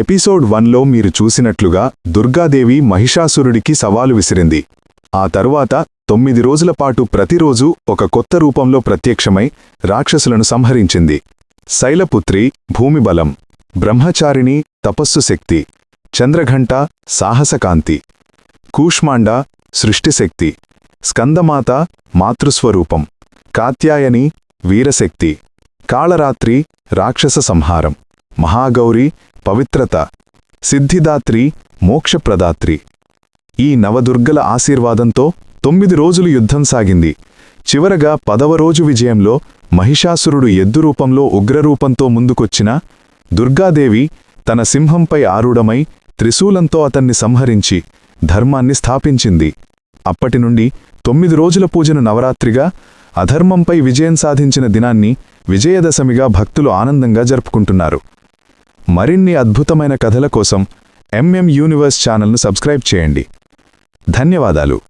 Episode వన్లో మీరు చూసినట్లుగా దుర్గాదేవి మహిషాసురుడికి సవాలు విసిరింది. ఆ తరువాత తొమ్మిది రోజుల పాటు ప్రతిరోజు ఒక కొత్త రూపంలో ప్రత్యక్షమై రాక్షసులను సంహరించింది. శైలపుత్రి భూమిబలం బ్రహ్మచారిణి తపస్సు శక్తి చంద్రఘంట సాహసకాంతి కూష్మాండ సృష్టిశక్తి స్కందమాత మాతృస్వరూపం కాత్యాయని వీరశక్తి కాళరాత్రి రాక్షస సంహారం మహాగౌరి పవిత్రత సిద్ధిదాత్రి మోక్షప్రదాత్రి. ఈ నవదుర్గల ఆశీర్వాదంతో తొమ్మిది రోజులు యుద్ధం సాగింది. చివరగా పదవ రోజు విజయంలో మహిషాసురుడు ఎద్దు రూపంలో ఉగ్రరూపంతో ముందుకొచ్చిన దుర్గాదేవి తన సింహంపై ఆరుడమై త్రిశూలంతో అతన్ని సంహరించి ధర్మాన్ని స్థాపించింది. అప్పటినుండి తొమ్మిది రోజుల పూజను నవరాత్రిగా అధర్మంపై విజయం సాధించిన దినాన్ని విజయదశమిగా భక్తులు ఆనందంగా జరుపుకుంటున్నారు. మరిన్ని అద్భుతమైన కథల కోసం ఎంఎం యూనివర్స్ ఛానల్ను సబ్స్క్రైబ్ చేయండి. ధన్యవాదాలు.